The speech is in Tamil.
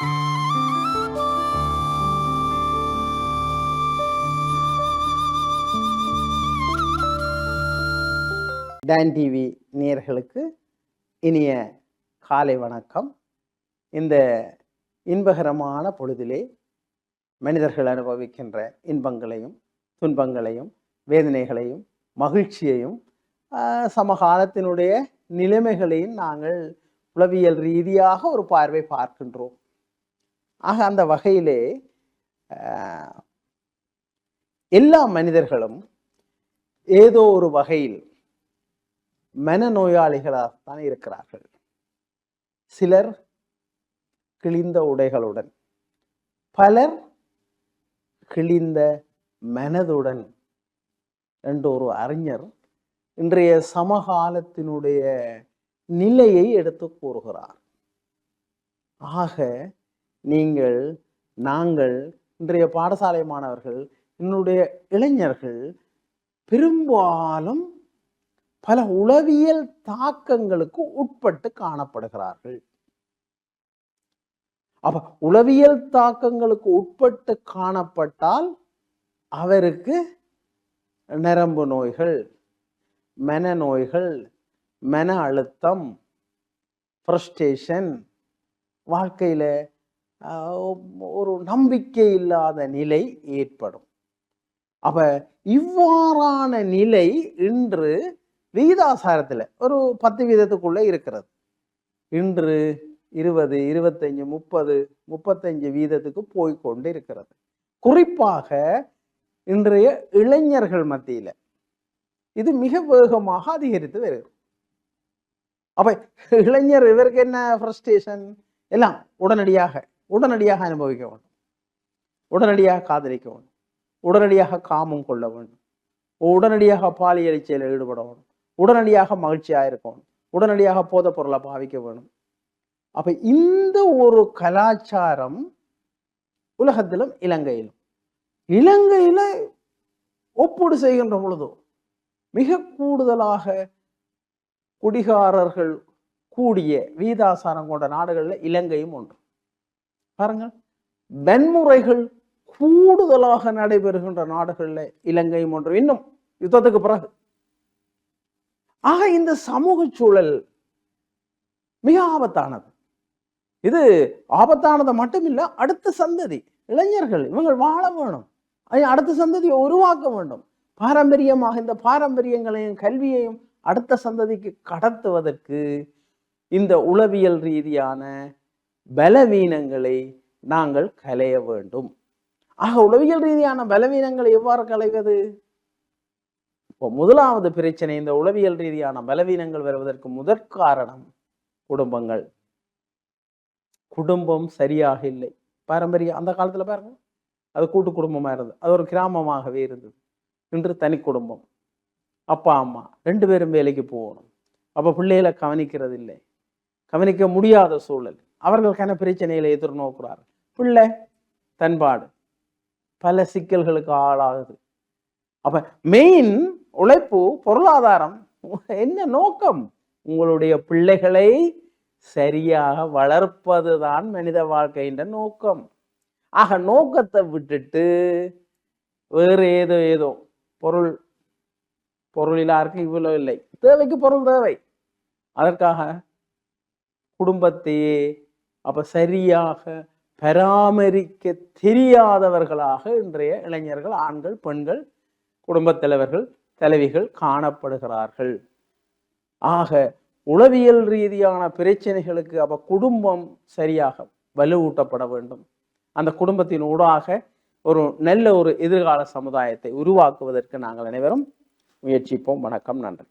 டான் டிவி நேயர்களுக்கு இனிய காலை வணக்கம். இந்த இன்பகரமான பொழுதிலே மனிதர்கள் அனுபவிக்கின்ற இன்பங்களையும் துன்பங்களையும் வேதனைகளையும் மகிழ்ச்சியையும் சமகாலத்தினுடைய நிலைமைகளையும் நாங்கள் உளவியல் ரீதியாக ஒரு பார்வை பார்க்கின்றோம். ஆக அந்த வகையிலே எல்லா மனிதர்களும் ஏதோ ஒரு வகையில் மனநோயாளிகளாகத்தான் இருக்கிறார்கள். சிலர் கிழிந்த உடைகளுடன் பலர் கிழிந்த மனதுடன் என்று ஒரு அறிஞர் இன்றைய சமகாலத்தினுடைய நிலையை எடுத்து கூறுகிறார். ஆக நீங்கள் நாங்கள் இன்றைய பாடசாலை மாணவர்கள் என்னுடைய இளைஞர்கள் பெரும்பாலும் பல உளவியல் தாக்கங்களுக்கு உட்பட்டு காணப்படுகிறார்கள். அப்ப உளவியல் தாக்கங்களுக்கு உட்பட்டு காணப்பட்டால் அவருக்கு நரம்பு நோய்கள் மனநோய்கள் மன அழுத்தம் ஃப்ரஸ்ட்ரேஷன் வாழ்க்கையில ஒரு நம்பிக்கை இல்லாத நிலை ஏற்படும். அப்ப இவ்வாறான நிலை இன்று விகிதாசாரத்தில் ஒரு பத்து வீதத்துக்குள்ள இருக்கிறது. இன்று இருபது இருபத்தஞ்சு முப்பது முப்பத்தஞ்சு வீதத்துக்கு போய்க்கொண்டு இருக்கிறது. குறிப்பாக இன்றைய இளைஞர்கள் மத்தியில் இது மிக வேகமாக அதிகரித்து வருகிறது. அப்ப இளைஞர் இவருக்கு என்ன ஃப்ரஸ்ட்ரேஷன் எல்லாம் உடனடியாக உடனடியாக அனுபவிக்க வேண்டும். உடனடியாக காதலிக்க வேண்டும். உடனடியாக காமம் கொள்ள வேண்டும். உடனடியாக பாலியல் செயலில் ஈடுபட வேண்டும். உடனடியாக மகிழ்ச்சியாக இருக்கணும் உடனடியாக போதைப் பொருளை பாவிக்க வேணும் அப்போ இந்த ஒரு கலாச்சாரம் உலகத்திலும் இலங்கையிலும். இலங்கையில் ஒப்பீடு செய்கின்ற பொழுது மிக கூடுதலாக குடிகாரர்கள் கூடிய வீதாசாரம் கொண்ட நாடுகளில் இலங்கையும் ஒன்று பாருங்கள் வன்முறைகள் கூடுதலாக நடைபெறுகின்ற நாடுகளில் இலங்கையும் ஒன்று. இன்னும் யுத்தத்துக்கு பிறகு. ஆக இந்த சமூக சூழல் மிக ஆபத்தானது. இது ஆபத்தானது மட்டுமில்ல அடுத்த சந்ததி இளைஞர்கள் இவங்க வாழ வேணும். அடுத்த சந்ததியை உருவாக்க வேண்டும். பாரம்பரியமாக இந்த பாரம்பரியங்களையும் கல்வியையும் அடுத்த சந்ததிக்கு கடத்துவதற்கு இந்த உளவியல் ரீதியான பலவீனங்களை நாங்கள் களைய வேண்டும். ஆக உளவியல் ரீதியான பலவீனங்களை எவ்வாறு களைவது? இப்போ முதலாவது பிரச்சனை இந்த உளவியல் ரீதியான பலவீனங்கள் வருவதற்கு முதற் காரணம் குடும்பங்கள். குடும்பம் சரியாக இல்லை. பாரம்பரியம் அந்த காலத்துல பாருங்க. அது கூட்டு குடும்பமா இருந்தது. அது ஒரு கிராமமாகவே இருந்தது. இன்று தனி குடும்பம். அப்பா அம்மா ரெண்டு பேரும் வேலைக்கு போகணும். அப்ப பிள்ளைகளை கவனிக்கிறது இல்லை கவனிக்க முடியாத சூழல். அவர்களுக்கான பிரச்சனைகளை எதிர்நோக்குறார்கள் பிள்ளை தன்பாடு. பல சிக்கல்களுக்கு ஆளாகுது. அப்ப மெயின் உழைப்பு பொருளாதாரம் என்ன நோக்கம்? உங்களுடைய பிள்ளைகளை சரியாக வளர்ப்பதுதான் மனித வாழ்க்கையின் நோக்கம். ஆக நோக்கத்தை விட்டுட்டு வேறு ஏதோ ஏதோ பொருள் பொருளிலாருக்கு இவ்வளோ இல்லை. தேவைக்கு பொருள் தேவை. அதற்காக குடும்பத்தையே அப்போ சரியாக பராமரிக்க தெரியாதவர்களாக இன்றைய இளைஞர்கள் ஆண்கள் பெண்கள் குடும்பத் தலைவர்கள் தலைவிகள் காணப்படுகிறார்கள். ஆக உளவியல் ரீதியான பிரச்சனைகளுக்கு அப்போ குடும்பம் சரியாக வலுவூட்டப்பட வேண்டும். அந்த குடும்பத்தின் ஊடாக ஒரு நல்ல ஒரு எதிர்கால சமுதாயத்தை உருவாக்குவதற்கு நாங்கள் அனைவரும் முயற்சிப்போம். வணக்கம் நன்றி.